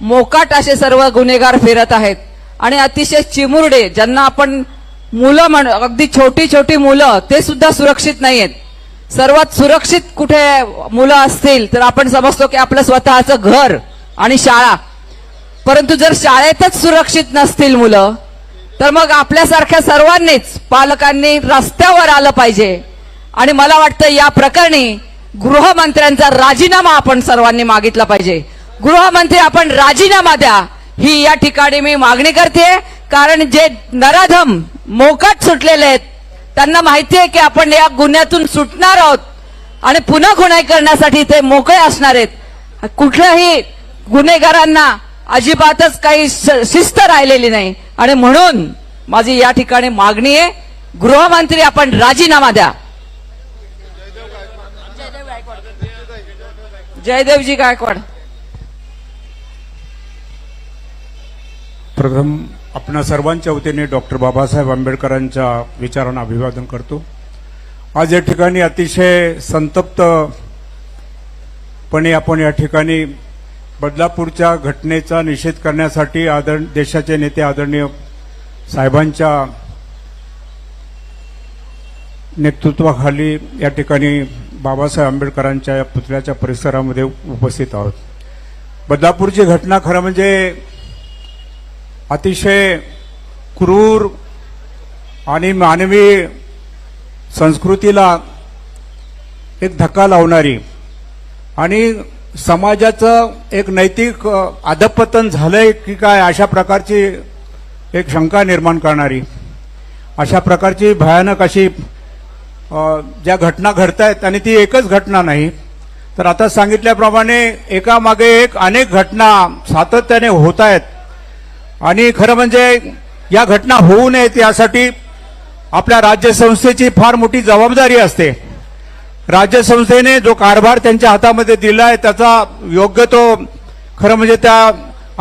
मोकाट असे सर्व गुन्हेगार फिरत आहेत. आणि अतिशय चिमुरडे ज्यांना आपण मुलं म्हण अगदी छोटी छोटी मुलं ते सुद्धा सुरक्षित नाही आहेत सर्वात सुरक्षित कुठे मुलं असतील तर आपण समजतो की आपलं स्वतःचं घर आणि शाळा. परंतु जर शाळेतच सुरक्षित नसतील मुलं तर मग आपल्यासारख्या सर्वांनीच पालकांनी रस्त्यावर आलं पाहिजे. आणि मला वाटतं या प्रकरणी गृहमंत्र्यांचा राजीनामा आपण सर्वांनी मागितला पाहिजे. गृहमंत्री आपण राजीनामा द्या. ही या ठिकाणी मी मागणी करते कारण जे नराधम मोकाट सुटलेले आहेत त्यांना माहिती आहे की आपण या गुन्ह्यातून सुटणार आहोत आणि पुन्हा गुन्हे करण्यासाठी ते मोकळे असणार आहेत. कुठल्याही गुन्हेगारांना अजिबातच काही श- शिस्त राहिलेली नाही. आणि म्हणून माझी या ठिकाणी मागणी आहे गृहमंत्री आपण राजीनामा द्या. जयदेवजी गायकवाड. प्रथम आपणा सर्वांच्या वतीने डॉक्टर बाबासाहेब आंबेडकरांच्या विचारांना अभिवादन करतो. आज या ठिकाणी अतिशय संतप्तपणे आपण या ठिकाणी बदलापूरच्या घटनेचा निषेध करण्यासाठी आदर देशाचे नेते आदरणीय साहेबांच्या नेतृत्वाखाली या ठिकाणी बाबासाहेब आंबेडकरांच्या या पुतळ्याच्या परिसरामध्ये उपस्थित आहोत. बदलापूरची घटना खरं म्हणजे अतिशय क्रूर आणि मानवी संस्कृतीला एक धक्का लावणारी आणि समाजाचं एक नैतिक अधपतन झालंय की काय अशा प्रकारची एक शंका निर्माण करणारी. अशा प्रकारची भयानक अशी ज्या घटना घडत आहेत आणि ती एकच घटना नाही तर आता सांगितल्याप्रमाणे एकामागे एक अनेक घटना सातत्याने होत आहेत आणि खरं म्हणजे या घटना होऊ नयेत यासाठी आपल्या राज्यसंस्थेची फार मोठी जबाबदारी असते. राज्यसंस्थेने जो कारभार त्यांच्या हातामध्ये दिला आहे त्याचा योग्य तो खरं म्हणजे त्या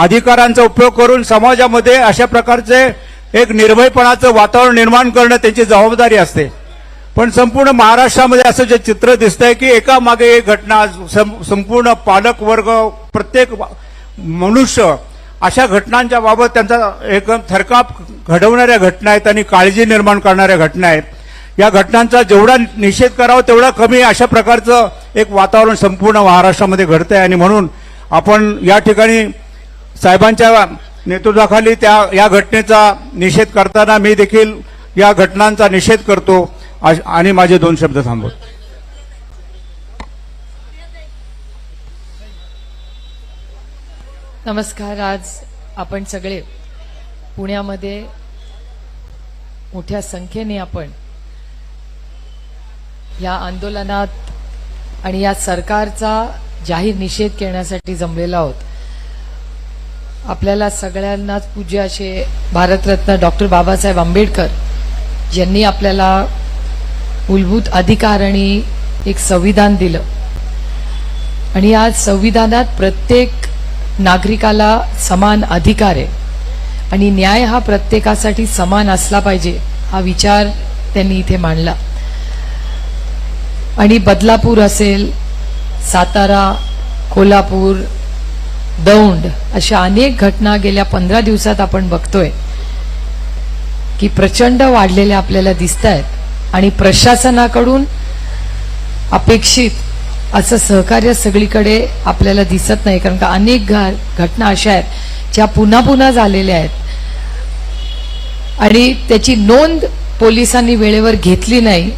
अधिकारांचा उपयोग करून समाजामध्ये अशा प्रकारचे एक निर्भयपणाचं वातावरण निर्माण करणं त्यांची जबाबदारी असते. पण संपूर्ण महाराष्ट्रामध्ये असं जे चित्र दिसतंय की एकामागे एक घटना संपूर्ण पालक वर्ग प्रत्येक मनुष्य अशा घटनांच्या बाबत त्यांचा एकदम थरकाप घडवणाऱ्या घटना आहेत आणि काळजी निर्माण करणाऱ्या घटना आहेत. या घटनांचा जेवढा निषेध करावा तेवढा कमी अशा प्रकारचं एक वातावरण संपूर्ण महाराष्ट्रामध्ये घडतंय. आणि म्हणून आपण या ठिकाणी साहेबांच्या नेतृत्वाखाली त्या या घटनेचा निषेध करताना मी देखील या घटनांचा निषेध करतो. आणि माझे दोन शब्द थांबवतो. नमस्कार आज आपण सगळे पुण्यामध्ये मोठ्या संख्येने आपण या आंदोलनात आणि या सरकारचा जाहीर निषेध करण्यासाठी जमलेलो आहोत. आपल्याला सगळ्यांनाच पूज्य असे भारतरत्न डॉक्टर बाबासाहेब आंबेडकर यांनी आपल्याला मूलभूत अधिकार आणि एक संविधान दिलं. आणि आज संविधानात प्रत्येक नागरिकाला समान अधिकार आहे. आणि न्याय हा प्रत्येकासाठी समान असला पाहिजे हा विचार त्यांनी इथे मांडला. आणि बदलापूर असेल सातारा कोल्हापूर दौंड अशा अनेक घटना गेल्या पंधरा दिवसात आपण बघतोय की प्रचंड वाढलेल्या आपल्याला दिसत आहेत आणि प्रशासनाकडून अपेक्षित असं सहकार्य सगळीकडे आपल्याला दिसत नाही कारण का अनेक घ- घटना अशा आहेत ज्या पुन्हा पुन्हा झालेल्या आहेत. आणि त्याची नोंद पोलिसांनी वेळेवर घेतली नाही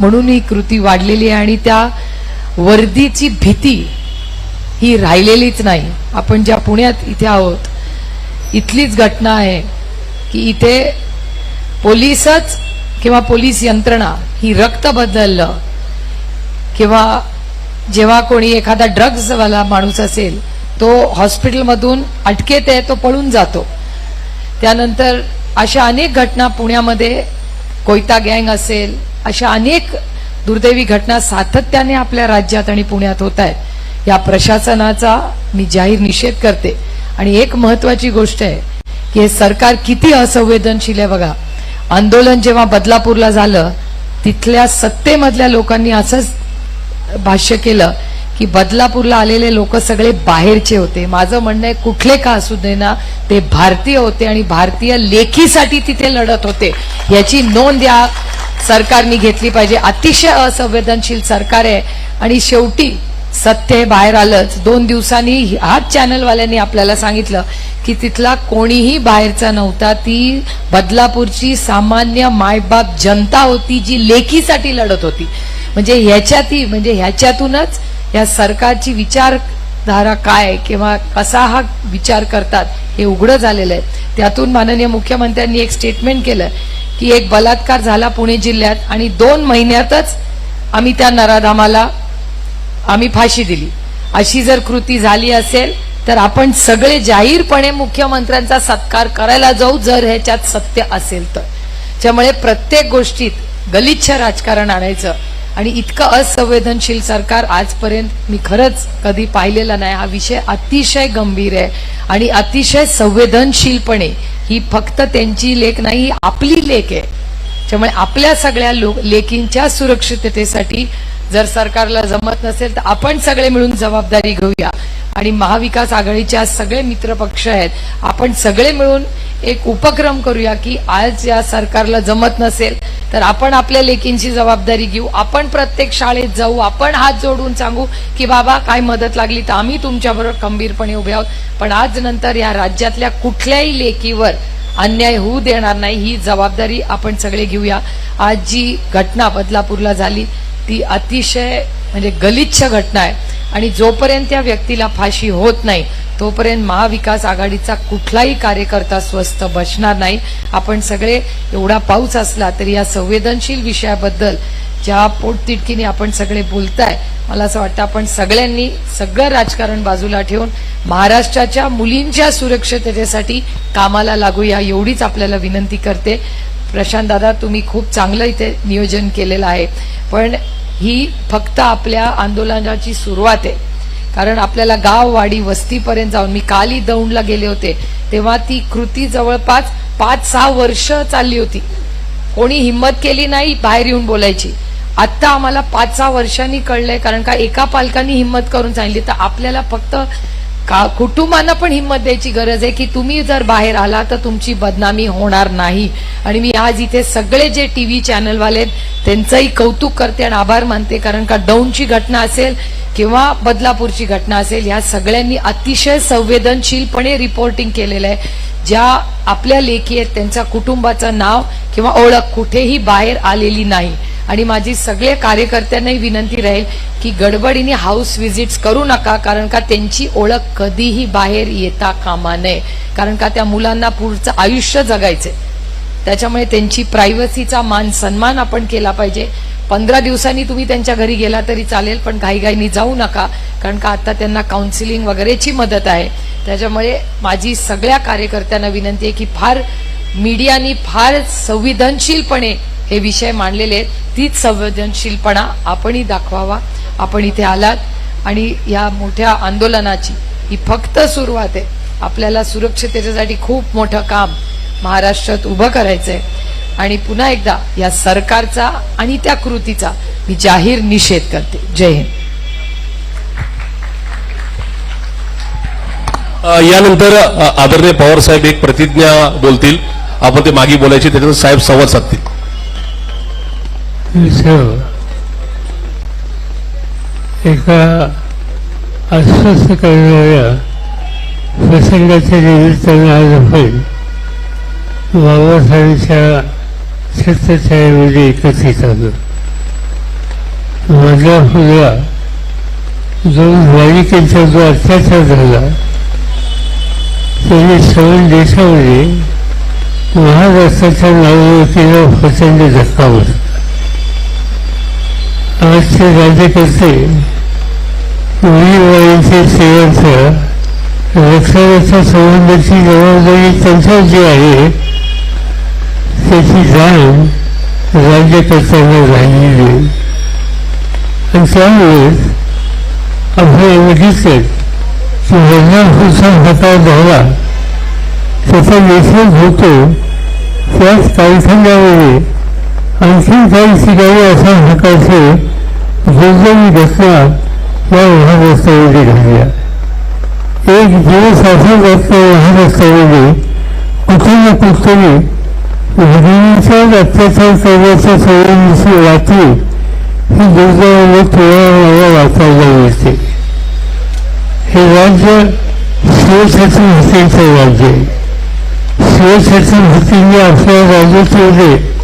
म्हणून ही कृती वाढलेली आहे आणि त्या वर्दीची भीती ही राहिलेलीच नाही. आपण ज्या पुण्यात इथे आहोत इथलीच घटना आहे की इथे पोलीसच किंवा पोलीस यंत्रणा ही रक्त बदललं किंवा जेव्हा कोणी एखादा ड्रग्जवाला माणूस असेल तो हॉस्पिटलमधून अटकेत आहे तो पळून जातो. त्यानंतर अशा अनेक घटना पुण्यामध्ये कोयता गँग असेल अशा अनेक दुर्दैवी घटना सातत्याने आपल्या राज्यात आणि पुण्यात होत आहेत. या प्रशासनाचा मी जाहीर निषेध करते. आणि एक महत्वाची गोष्ट आहे की हे सरकार किती असंवेदनशील आहे बघा. आंदोलन जेव्हा बदलापूरला झालं तिथल्या सत्तेमधल्या लोकांनी असंच भाष्य केलं की बदलापूरला आलेले लोक सगळे बाहेरचे होते. माझं म्हणणं आहे कुठले का असू दे ना ते भारतीय होते आणि भारतीय लेखीसाठी तिथे लढत होते. याची नोंद या सरकारने घेतली पाहिजे. अतिशय असंवेदनशील सरकार आहे. आणि शेवटी सत्य हे बाहेर आलंच. दोन दिवसांनी हाच चॅनलवाल्यांनी आपल्याला सांगितलं की तिथला कोणीही बाहेरचा नव्हता. ती बदलापूरची सामान्य मायबाप जनता होती जी लेखीसाठी लढत होती. म्हणजे ह्याच्यातही म्हणजे ह्याच्यातूनच या सरकारची विचारधारा काय किंवा कसा हा विचार करतात हे उघडं झालेलं आहे. त्यातून माननीय मुख्यमंत्र्यांनी एक स्टेटमेंट केलं की एक बलात्कार झाला पुणे जिल्ह्यात आणि दोन महिन्यातच आम्ही त्या नराधामाला आम्ही फाशी दिली. अशी जर कृती झाली असेल तर आपण सगळे जाहीरपणे मुख्यमंत्र्यांचा सत्कार करायला जाऊ जर ह्याच्यात सत्य असेल तर. त्यामुळे प्रत्येक गोष्टीत गलिच्छ राजकारण आणायचं. आणि इतकं असंवेदनशील सरकार आजपर्यंत मी खरंच कधी पाहिलेला नाही. हा विषय अतिशय गंभीर आहे आणि अतिशय संवेदनशीलपणे ही फक्त त्यांची लेख नाही आपली लेख आहे. त्यामुळे आपल्या सगळ्या लोक लेखींच्या सुरक्षिततेसाठी जर सरकारला जमत नसेल तर आपण सगळे मिळून जबाबदारी घेऊया. आणि महाविकास आघाडीच्या सगळे मित्र पक्ष आहेत. आपण सगळे मिळून एक उपक्रम करूया की आज या सरकारला जमत नसेल तर आपण आपल्या लेकींची जबाबदारी घेऊ. आपण प्रत्येक शाळेत जाऊ. आपण हात जोडून सांगू की बाबा काय मदत लागली तर आम्ही तुमच्याबरोबर खंबीरपणे उभे आहोत. पण आज नंतर या राज्यातल्या कुठल्याही लेकीवर अन्याय होऊ देणार नाही. ही जबाबदारी आपण सगळे घेऊया. आज जी घटना बदलापूरला झाली ती अतिशय म्हणजे गलिच्छ घटना आहे. आणि जोपर्यंत त्या व्यक्तीला फाशी होत नाही तोपर्यंत महाविकास आघाडीचा कुठलाही कार्यकर्ता स्वस्थ बसणार नाही. आपण सगळे एवढा पाऊस असला तरी या संवेदनशील विषयाबद्दल ज्या पोटतिडकीने आपण सगळे बोलताय मला असं वाटतं आपण सगळ्यांनी सगळं राजकारण बाजूला ठेवून महाराष्ट्राच्या मुलींच्या सुरक्षिततेसाठी कामाला लागूया एवढीच आपल्याला विनंती करते. प्रशांत दादा तुम्ही खूप चांगलं इथे नियोजन केलेलं आहे. पण ही फक्त आपल्या आंदोलनाची सुरुवात आहे. कारण आपल्याला गाव वाडी वस्तीपर्यंत जाऊन मी काली दौंडला गेले होते तेव्हा ती कृती जवळपास पाच सहा वर्ष चालली होती. कोणी हिंमत केली नाही बाहेर येऊन बोलायची. आत्ता आम्हाला पाच सहा वर्षांनी कळलंय कारण का एका पालकांनी हिंमत करून सांगितली तर आपल्याला फक्त का कुटुंबांना पण हिंमत द्यायची गरज आहे की तुम्ही जर बाहेर आला तर तुमची बदनामी होणार नाही. आणि मी आज इथे सगळे जे टी व्ही चॅनलवाले आहेत त्यांचंही कौतुक करते आणि आभार मानते कारण का दौंडची घटना असेल किंवा बदलापूरची घटना असेल या सगळ्यांनी अतिशय संवेदनशीलपणे रिपोर्टिंग केलेलं आहे. ज्या आपल्या लेखी आहेत त्यांच्या कुटुंबाचं नाव किंवा ओळख कुठेही बाहेर आलेली नाही. आणि माझी सगळ्या कार्यकर्त्यांनाही विनंती राहील की गडबडीने हाऊस व्हिजिट्स करू नका कारण का त्यांची ओळख कधीही बाहेर येता कामा नये. कारण का त्या मुलांना पुढचं आयुष्य जगायचंय. त्याच्यामुळे त्यांची प्रायव्हसीचा मान सन्मान आपण केला पाहिजे. पंधरा दिवसांनी तुम्ही त्यांच्या घरी गेला तरी चालेल पण घाईघाईनी जाऊ नका कारण का आता त्यांना काउन्सिलिंग वगैरेची मदत आहे. त्याच्यामुळे माझी सगळ्या कार्यकर्त्यांना विनंती आहे की फार मीडियानी फार संवेदनशीलपणे हे विषय मांडलेले आहेत. तीच संवेदनशीलपणा आपणही दाखवावा. आपण इथे आलात आणि या मोठ्या आंदोलनाची ही फक्त सुरुवात आहे. आपल्याला सुरक्षिततेसाठी खूप मोठं काम महाराष्ट्रात उभं करायचंय. आणि पुन्हा एकदा या सरकारचा आणि त्या कृतीचा मी जाहीर निषेध करते. जय हिंद. यानंतर आदरणीय पवार साहेब एक प्रतिज्ञा बोलतील. आपण ते मागे बोलायची त्याच्यात साहेब संवाद साधतील. एका अस्वस्थ करणाऱ्या प्रसंगाच्या निमित्तानं आज आपण बाबासाहेबांच्या छत्रछायेमध्ये एकत्रित आलो. माझ्या फुला जो बालिकेचा जो अत्याचार झाला त्याने श्रवण देशामध्ये महाराष्ट्राच्या नावावरतीला प्रचंड धक्का बसला. आजचे राज्यकर्ते मुलीबाईंचे सेवांचं रक्षणाच्या संबंधाची जबाबदारी त्यांच्यावर जी आहे त्याची जाण राज्यकर्त्यांना राहिलेली आहे. आणि त्यामुळे आपण बघितलं की बदलापूरचा हातात झाला त्याचा निषेध होतो. त्याच कालखंडामध्ये आणखी काही ठिकाणी अशा प्रकारचे दुर्दैवी घटना या महारस्त्यामध्ये घडल्या. एक दिवस असा घटना लहान कुठे ना कुठतरी भगिनीच्या अत्याचार करण्याच्या सवयीची रात्री ही दुर्दैवाने थोड्या वाचायला मिळते. हे राज्य शिवछत्री शिवछत्रपतींचं राज्य आहे. शिवछत्री शिवछत्रपतींनी आपल्या राज्यामध्ये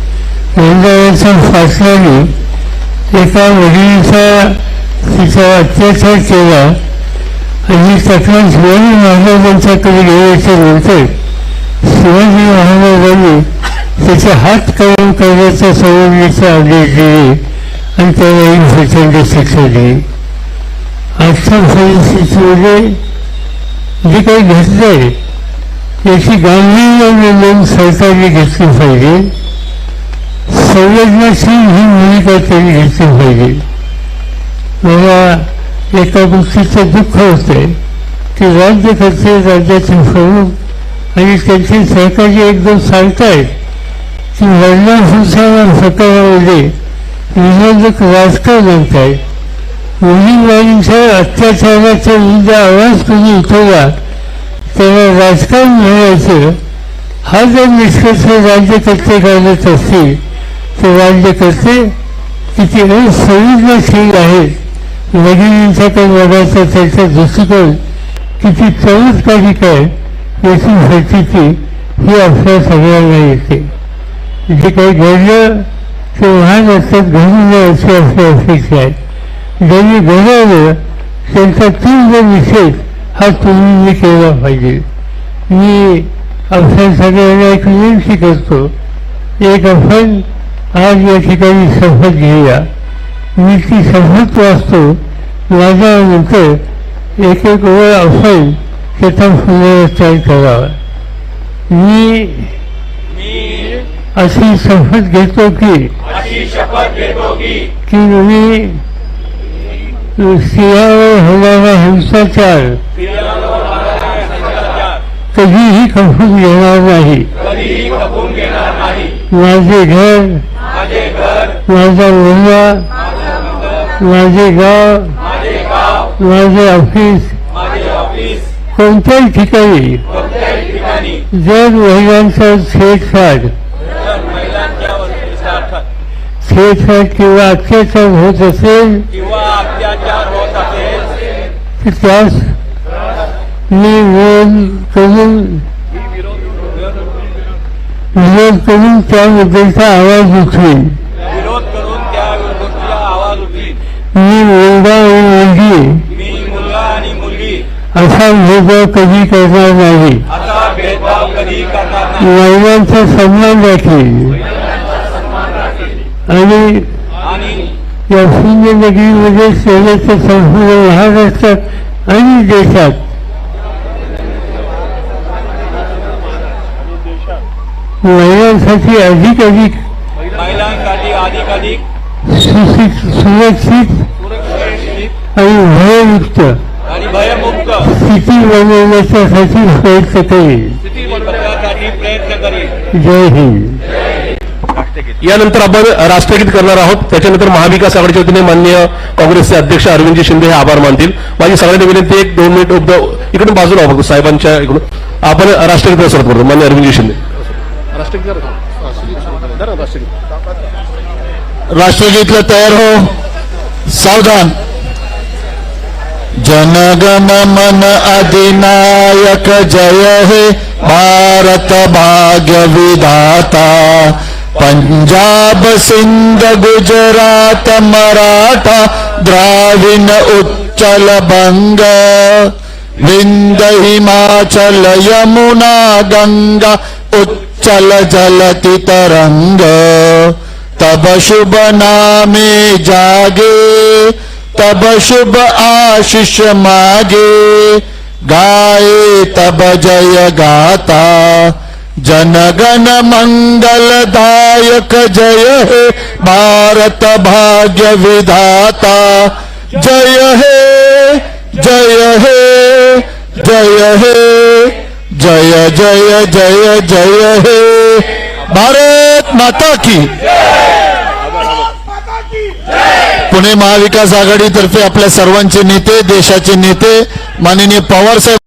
गोंधळाच्या फासल्याने एका वडिलीचा तिचा अत्याचार केला. आणि तक्रार शिवाजी महाराजांच्याकडे गेल्याच्यानंतर शिवाजी महाराजांनी त्याचे हात करून करण्याच्या सवयीचा आदेश दिले आणि त्याला एक प्रचंड शिक्षा दिली. आजच्या परिस्थितीमध्ये जे काही घडलंय याची गांभीर्याने नोंद सरकारने घेतली पाहिजे. संवेदनाशील ही भूमिका त्यांनी घेतली पाहिजे मला एका गोष्टीचं दुःख होतंय की राज्यकर्ते राज्याचे प्रमुख आणि त्यांचे सहकारी एकदम सांगतायत की वडिला हुशार सकाळामध्ये विरोधक राजकारण आणतायत मुलींच्या अत्याचाराच्या विरुद्ध आवाज कोणी उठवला. त्याला राजकारण म्हणायचं हा जर निष्कर्ष राज्यकर्ते काढत असतील तर राज्यकर्ते किती संवेदनशील आहेत वडिलांच्याकडे बघायचा त्याचा दृष्टिकोन किती चमत्कारिक आहे याची माहिती ही आपल्या सगळ्यांना येते. जे काही घडलं ते महान असतात घडून नये अशी आपली अपेक्षा आहे. ज्यांनी घडवलं त्यांचा तीव्र निषेध हा तुम्ही केला पाहिजे. मी आपल्या सगळ्यांना एक विनंती करतो. एक आपण आज या ठिकाणी शपथ घेऊया. मी ती शपथ वाचतो माझ्यानंतर एक एक वेळ आपण त्याचा पुनरुच्चार करावा मी अशी शपथ घेतो की की मी स्त्रियावर होणारा हिंसाचार कधीही खपून घेणार नाही. माझे घर माझा मुलगा. माझे गाव. माझे ऑफिस कोणत्याही ठिकाणी. जर महिलांचा छेडछाड. छेडछाड किंवा अत्याचार होत असेल. तर त्यास मी विरोध करून विरोध करून त्याबद्दलचा आवाज उठवेन. विरोध करून त्या गोष्टीला आवाज उठली मी मुलगा आणि मुलगी मी मुलगा आणि मुलगी. असा भेदभाव कधी करणार नाही. असा भेदभाव कधी करणार नाही. महिलांचा सन्मान राखील आणि या शून्य नगरीमध्ये सेवेचं संपूर्ण महाराष्ट्रात आणि देशात महिलांसाठी अधिक अधिक महिलांसाठी अधिक अधिक सुशिक सुरक्षित सुरक्षित आणि भययुक्त आणि भयमुक्त स्थिती बनवण्याच्यासाठी प्रयत्न करेल स्थिती बनवण्यासाठी प्रयत्न करेल जय हिंद. यानंतर आपण राष्ट्रगीत करणार आहोत. त्याच्यानंतर महाविकास आघाडीच्या वतीने मान्य काँग्रेसचे अध्यक्ष अरविंदजी शिंदे हे आभार मानतील. माझी सगळ्यांनी विनंती एक दोन मिनिट उपद इकडून बाजूला व्हा फक्त साहेबांच्या इकडून. आपण राष्ट्रगीत सुरुवात करतो. मान्य अरविंदजी शिंदे. राष्ट्रगीतला तयार हो. सावधान. जन जनगण मन अधिनायक जय हे भारत भाग्य विधाता. पंजाब, सिंध, गुजरात, मराठा, द्राविण, उच्चल बंग. विंद हिमाचल, यमुना, गंगा चल जल तरंग तब शुभ नामे जागे तब शुभ आशीष मागे। गाए तब जय गाता जनगण मंगलदायक जय हे भारत भाग्य विधाता। जय हे जय हे जय हे। जय जय जय जय हे. भारत माता की. पुणे महाविकास आघाडीतर्फे आपल्या सर्वांचे नेते देशाचे नेते माननीय पवार साहेब